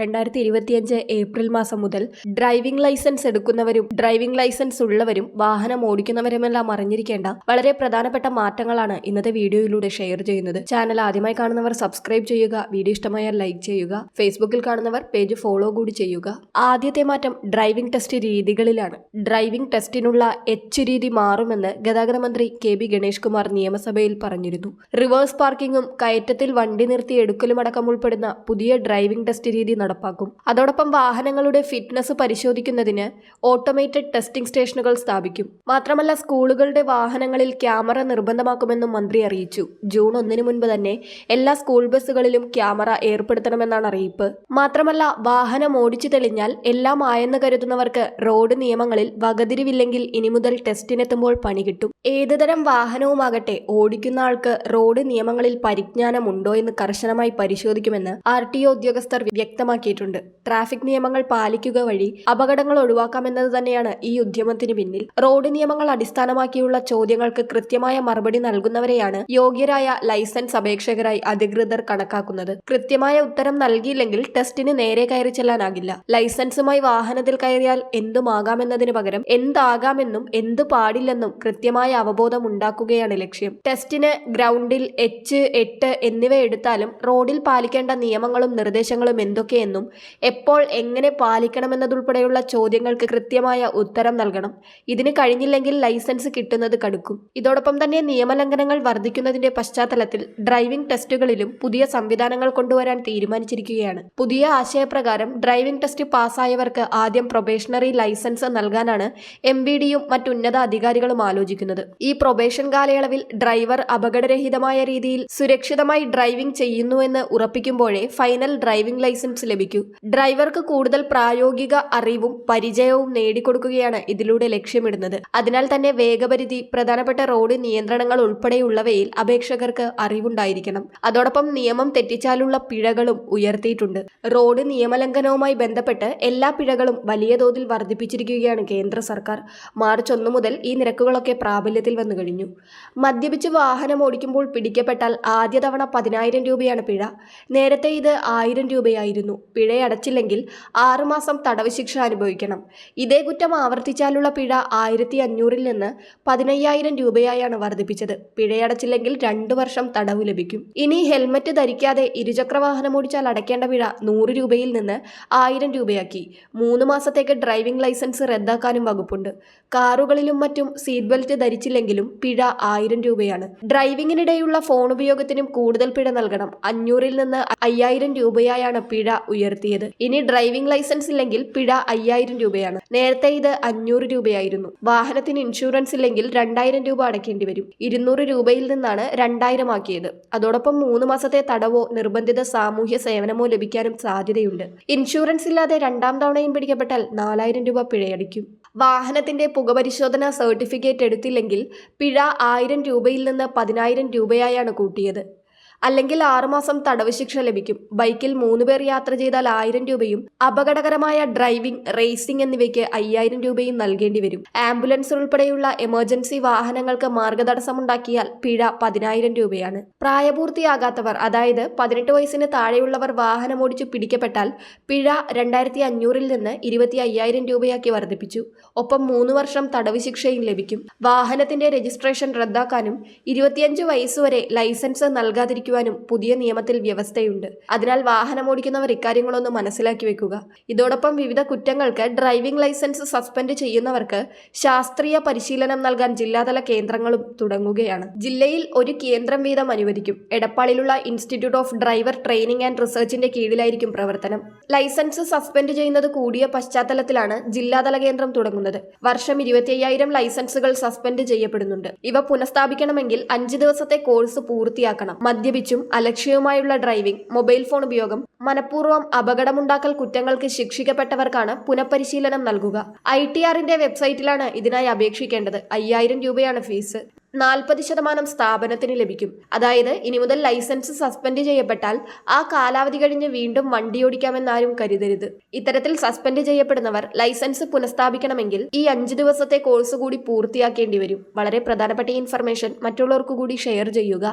രണ്ടായിരത്തി ഇരുപത്തിയഞ്ച് ഏപ്രിൽ മാസം മുതൽ ഡ്രൈവിംഗ് ലൈസൻസ് എടുക്കുന്നവരും ഡ്രൈവിംഗ് ലൈസൻസ് ഉള്ളവരും വാഹനം ഓടിക്കുന്നവരുമെല്ലാം അറിഞ്ഞിരിക്കേണ്ട വളരെ പ്രധാനപ്പെട്ട മാറ്റങ്ങളാണ് ഇന്നത്തെ വീഡിയോയിലൂടെ ഷെയർ ചെയ്യുന്നത്. ചാനൽ ആദ്യമായി കാണുന്നവർ സബ്സ്ക്രൈബ് ചെയ്യുക വീഡിയോ ഇഷ്ടമായാൽ ലൈക്ക് ചെയ്യുക ഫേസ്ബുക്കിൽ കാണുന്നവർ പേജ് ഫോളോ കൂടി ചെയ്യുക. ആദ്യത്തെ മാറ്റം ഡ്രൈവിംഗ് ടെസ്റ്റ് രീതികളിലാണ്. ഡ്രൈവിംഗ് ടെസ്റ്റിനുള്ള എച്ച് രീതി മാറുമെന്ന് ഗതാഗത മന്ത്രി കെ ബി ഗണേഷ് കുമാർ നിയമസഭയിൽ പറഞ്ഞിരുന്നു. റിവേഴ്സ് പാർക്കിംഗും കയറ്റത്തിൽ വണ്ടി നിർത്തി എടുക്കലുമടക്കം ഉൾപ്പെടുന്ന പുതിയ ഡ്രൈവിംഗ് ടെസ്റ്റ് രീതി നടപ്പാക്കും. അതോടൊപ്പം വാഹനങ്ങളുടെ ഫിറ്റ്നസ് പരിശോധിക്കുന്നതിന് ഓട്ടോമേറ്റഡ് ടെസ്റ്റിംഗ് സ്റ്റേഷനുകൾ സ്ഥാപിക്കും. മാത്രമല്ല സ്കൂളുകളുടെ വാഹനങ്ങളിൽ ക്യാമറ നിർബന്ധമാക്കുമെന്നും മന്ത്രി അറിയിച്ചു. ജൂൺ ഒന്നിന് മുൻപ് തന്നെ എല്ലാ സ്കൂൾ ബസ്സുകളിലും ക്യാമറ ഏർപ്പെടുത്തണമെന്നാണ് അറിയിപ്പ്. മാത്രമല്ല വാഹനം ഓടിച്ചു തെളിഞ്ഞാൽ എല്ലാം ആയെന്ന് കരുതുന്നവർക്ക് റോഡ് നിയമങ്ങളിൽ വകതിരിവില്ലെങ്കിൽ ഇനി മുതൽ ടെസ്റ്റിനെത്തുമ്പോൾ പണി കിട്ടും. ഏതുതരം വാഹനവുമാകട്ടെ ഓടിക്കുന്ന ആൾക്ക് റോഡ് നിയമങ്ങളിൽ പരിജ്ഞാനമുണ്ടോ എന്ന് കർശനമായി പരിശോധിക്കുമെന്ന് ആർ ടി ഉദ്യോഗസ്ഥർ വ്യക്തമാക്കിയിട്ടുണ്ട്. ട്രാഫിക് നിയമങ്ങൾ പാലിക്കുക വഴി അപകടങ്ങൾ ഒഴിവാക്കാമെന്നത് തന്നെയാണ് ഈ ഉദ്യമത്തിന് പിന്നിൽ. റോഡ് നിയമങ്ങൾ അടിസ്ഥാനമാക്കിയുള്ള ചോദ്യങ്ങൾക്ക് കൃത്യമായ മറുപടി നൽകുന്നവരെയാണ് യോഗ്യരായ ലൈസൻസ് അപേക്ഷകരായി അധികൃതർ കണക്കാക്കുന്നത്. കൃത്യമായ ഉത്തരം നൽകിയില്ലെങ്കിൽ ടെസ്റ്റിന് നേരെ കയറി ചെല്ലാനാകില്ല. ലൈസൻസുമായി വാഹനത്തിൽ കയറിയാൽ എന്തുമാകാമെന്നതിന് പകരം എന്താകാമെന്നും എന്ത് പാടില്ലെന്നും കൃത്യമായ അവബോധം ഉണ്ടാക്കുകയാണ് ലക്ഷ്യം. ടെസ്റ്റിന് ഗ്രൗണ്ടിൽ എച്ച് എട്ട് എന്നിവ എടുത്താലും റോഡിൽ പാലിക്കേണ്ട നിയമങ്ങളും നിർദ്ദേശങ്ങളും എന്തൊക്കെയെന്നും എപ്പോൾ എങ്ങനെ പാലിക്കണമെന്നതുൾപ്പെടെയുള്ള ചോദ്യങ്ങൾക്ക് കൃത്യമായ ഉത്തരം നൽകണം. ഇതിന് കഴിഞ്ഞില്ലെങ്കിൽ ലൈസൻസ് കിട്ടുന്നത് കടുക്കും. ഇതോടൊപ്പം തന്നെ നിയമലംഘനങ്ങൾ വർദ്ധിക്കുന്നതിന്റെ പശ്ചാത്തലത്തിൽ ഡ്രൈവിംഗ് ടെസ്റ്റുകളിലും പുതിയ സംവിധാനങ്ങൾ കൊണ്ടുവരാൻ തീരുമാനിച്ചിരിക്കുകയാണ്. പുതിയ ആശയപ്രകാരം ഡ്രൈവിംഗ് ടെസ്റ്റ് പാസ്സായവർക്ക് ആദ്യം പ്രൊബേഷണറി ലൈസൻസ് നൽകാനാണ് എം ബി ഡിയും മറ്റുന്നത അധികാരികളും ആലോചിക്കുന്നത്. ഈ പ്രൊബേഷൻ കാലയളവിൽ ഡ്രൈവർ അപകടരഹിതമായ രീതിയിൽ സുരക്ഷിതമായി ഡ്രൈവിംഗ് ചെയ്യുന്നുവെന്ന് ഉറപ്പിക്കുമ്പോഴേ ഫൈനൽ ഡ്രൈവിംഗ് ലൈസൻസ് ലഭിക്കൂ. ഡ്രൈവർക്ക് കൂടുതൽ പ്രായോഗിക അറിവും പരിചയവും നേടിക്കൊടുക്കുകയാണ് ഇതിലൂടെ ലക്ഷ്യമിടുന്നത്. അതിനാൽ തന്നെ വേഗപരിധി പ്രധാനപ്പെട്ട റോഡ് നിയന്ത്രണങ്ങൾ ഉൾപ്പെടെയുള്ളവയിൽ അപേക്ഷകർക്ക് അറിവുണ്ടായിരിക്കണം. അതോടൊപ്പം നിയമം തെറ്റിച്ചാലുള്ള പിഴകളും ഉയർത്തിയിട്ടുണ്ട്. റോഡ് നിയമലംഘനവുമായി ബന്ധപ്പെട്ട് എല്ലാ പിഴകളും വലിയ തോതിൽ വർദ്ധിപ്പിച്ചിരിക്കുകയാണ് കേന്ദ്ര സർക്കാർ. മാർച്ച് ഒന്ന് മുതൽ ഈ നിരക്കുകളൊക്കെ പ്രാബല്യത്തിൽ വന്നു കഴിഞ്ഞു. മദ്യപിച്ച് വാഹനം ഓടിക്കുമ്പോൾ പിടിക്കപ്പെട്ടാൽ ആദ്യ തവണ പതിനായിരം രൂപയാണ് പിഴ. നേരത്തെ ഇത് ആയിരം രൂപയായിരുന്നു. പിഴയടച്ചില്ലെങ്കിൽ ആറുമാസം തടവ് ശിക്ഷ അനുഭവിക്കണം. ഇതേ കുറ്റം ആവർത്തിച്ചാലുള്ള പിഴ ആയിരത്തി അഞ്ഞൂറിൽ നിന്ന് പതിനയ്യായിരം രൂപയായാണ് വർദ്ധിപ്പിച്ചത്. പിഴയടച്ചില്ലെങ്കിൽ രണ്ടു വർഷം തടവ് ലഭിക്കും. ഇനി ഹെൽമറ്റ് ധരിക്കാതെ ഇരുചക്ര വാഹനം ഓടിച്ചാൽ അടയ്ക്കേണ്ട പിഴ നൂറ് രൂപയിൽ നിന്ന് ആയിരം രൂപയാക്കി. മൂന്ന് മാസത്തേക്ക് ഡ്രൈവിംഗ് ലൈസൻസ് റദ്ദാക്കാനും വകുപ്പുണ്ട്. കാറുകളിലും മറ്റും സീറ്റ് ബെൽറ്റ് ധരിച്ചില്ലെങ്കിലും പിഴ ആയിരം രൂപയാണ്. ഡ്രൈവിംഗിനിടെയുള്ള ഫോൺ ഉപയോഗത്തിനും കൂടുതൽ പിഴ നൽകണം. അഞ്ഞൂറിൽ നിന്ന് അയ്യായിരം രൂപയായാണ് പിഴ ഉയർത്തിയത്. ഇനി ഡ്രൈവിംഗ് ലൈസൻസ് ഇല്ലെങ്കിൽ പിഴ അയ്യായിരം രൂപയാണ്. നേരത്തെ ഇത് അഞ്ഞൂറ് രൂപയായിരുന്നു. വാഹനത്തിന് ഇൻഷുറൻസ് ഇല്ലെങ്കിൽ രണ്ടായിരം രൂപ അടയ്ക്കേണ്ടി വരും. ഇരുന്നൂറ് രൂപയിൽ നിന്നാണ് രണ്ടായിരം ആക്കിയത്. അതോടൊപ്പം മൂന്ന് മാസത്തെ തടവോ നിർബന്ധിത സാമൂഹ്യ സേവനമോ ലഭിക്കാനും സാധ്യതയുണ്ട്. ഇൻഷുറൻസ് ഇല്ലാതെ രണ്ടാം തവണയും പിടിക്കപ്പെട്ടാൽ നാലായിരം രൂപ പിഴയടിക്കും. വാഹനത്തിന്റെ പുകപരിശോധന സർട്ടിഫിക്കറ്റ് എടുത്തില്ലെങ്കിൽ പിഴ ആയിരം രൂപയിൽ നിന്ന് പതിനായിരം രൂപയായാണ് കൂട്ടിയത്. അല്ലെങ്കിൽ ആറുമാസം തടവ് ശിക്ഷ ലഭിക്കും. ബൈക്കിൽ മൂന്ന് പേർ യാത്ര ചെയ്താൽ ആയിരം രൂപയും അപകടകരമായ ഡ്രൈവിംഗ് റേസിംഗ് എന്നിവയ്ക്ക് അയ്യായിരം രൂപയും നൽകേണ്ടി വരും. ആംബുലൻസ് ഉൾപ്പെടെയുള്ള എമർജൻസി വാഹനങ്ങൾക്ക് മാർഗതടസ്സമുണ്ടാക്കിയാൽ പിഴ പതിനായിരം രൂപയാണ്. പ്രായപൂർത്തിയാകാത്തവർ അതായത് പതിനെട്ട് വയസ്സിന് താഴെയുള്ളവർ വാഹനം ഓടിച്ചു പിടിക്കപ്പെട്ടാൽ പിഴ രണ്ടായിരത്തി അഞ്ഞൂറിൽ നിന്ന് ഇരുപത്തി അയ്യായിരം രൂപയാക്കി വർദ്ധിപ്പിച്ചു. ഒപ്പം മൂന്ന് വർഷം തടവ് ശിക്ഷയും ലഭിക്കും. വാഹനത്തിന്റെ രജിസ്ട്രേഷൻ റദ്ദാക്കാനും ഇരുപത്തിയഞ്ച് വയസ്സുവരെ ലൈസൻസ് നൽകാതിരിക്കും ഉപയോഗിക്കുവാനും പുതിയ നിയമത്തിൽ വ്യവസ്ഥയുണ്ട്. അതിനാൽ വാഹനമോടിക്കുന്നവർ ഇക്കാര്യങ്ങളൊന്ന് മനസ്സിലാക്കി വെക്കുക. ഇതോടൊപ്പം വിവിധ കുറ്റങ്ങൾക്ക് ഡ്രൈവിംഗ് ലൈസൻസ് സസ്പെൻഡ് ചെയ്യുന്നവർക്ക് ശാസ്ത്രീയ പരിശീലനം നൽകാൻ ജില്ലാതല കേന്ദ്രങ്ങളും തുടങ്ങുകയാണ്. ജില്ലയിൽ ഒരു കേന്ദ്രം വീതം അനുവദിക്കും. എടപ്പാളിലുള്ള institute of driver training and റിസർച്ചിന്റെ കീഴിലായിരിക്കും പ്രവർത്തനം. ലൈസൻസ് സസ്പെൻഡ് ചെയ്യുന്നത് കൂടിയ പശ്ചാത്തലത്തിലാണ് ജില്ലാതല കേന്ദ്രം തുടങ്ങുന്നത്. വർഷം ഇരുപത്തി ലൈസൻസുകൾ സസ്പെൻഡ് ചെയ്യപ്പെടുന്നുണ്ട്. ഇവ പുനഃസ്ഥാപിക്കണമെങ്കിൽ അഞ്ച് ദിവസത്തെ കോഴ്സ് പൂർത്തിയാക്കണം. മദ്യപ മദ്യപിച്ചും അലക്ഷ്യവുമായുള്ള ഡ്രൈവിംഗ് മൊബൈൽ ഫോൺ ഉപയോഗം മനഃപൂർവം അപകടമുണ്ടാക്കൽ കുറ്റങ്ങൾക്ക് ശിക്ഷിക്കപ്പെട്ടവർക്കാണ് പുനഃപരിശീലനം നൽകുക. ഐ ടി ആറിന്റെ വെബ്സൈറ്റിലാണ് ഇതിനായി അപേക്ഷിക്കേണ്ടത്. അയ്യായിരം രൂപയാണ് ഫീസ്. നാൽപ്പത് ശതമാനം സ്ഥാപനത്തിന് ലഭിക്കും. അതായത് ഇനി മുതൽ ലൈസൻസ് സസ്പെൻഡ് ചെയ്യപ്പെട്ടാൽ ആ കാലാവധി കഴിഞ്ഞ് വീണ്ടും വണ്ടി ഓടിക്കാമെന്നാരും കരുതരുത്. ഇത്തരത്തിൽ സസ്പെൻഡ് ചെയ്യപ്പെടുന്നവർ ലൈസൻസ് പുനഃസ്ഥാപിക്കണമെങ്കിൽ ഈ അഞ്ച് ദിവസത്തെ കോഴ്സ് കൂടി പൂർത്തിയാക്കേണ്ടി വരും. വളരെ പ്രധാനപ്പെട്ട ഇൻഫർമേഷൻ മറ്റുള്ളവർക്കു കൂടി ഷെയർ ചെയ്യുക.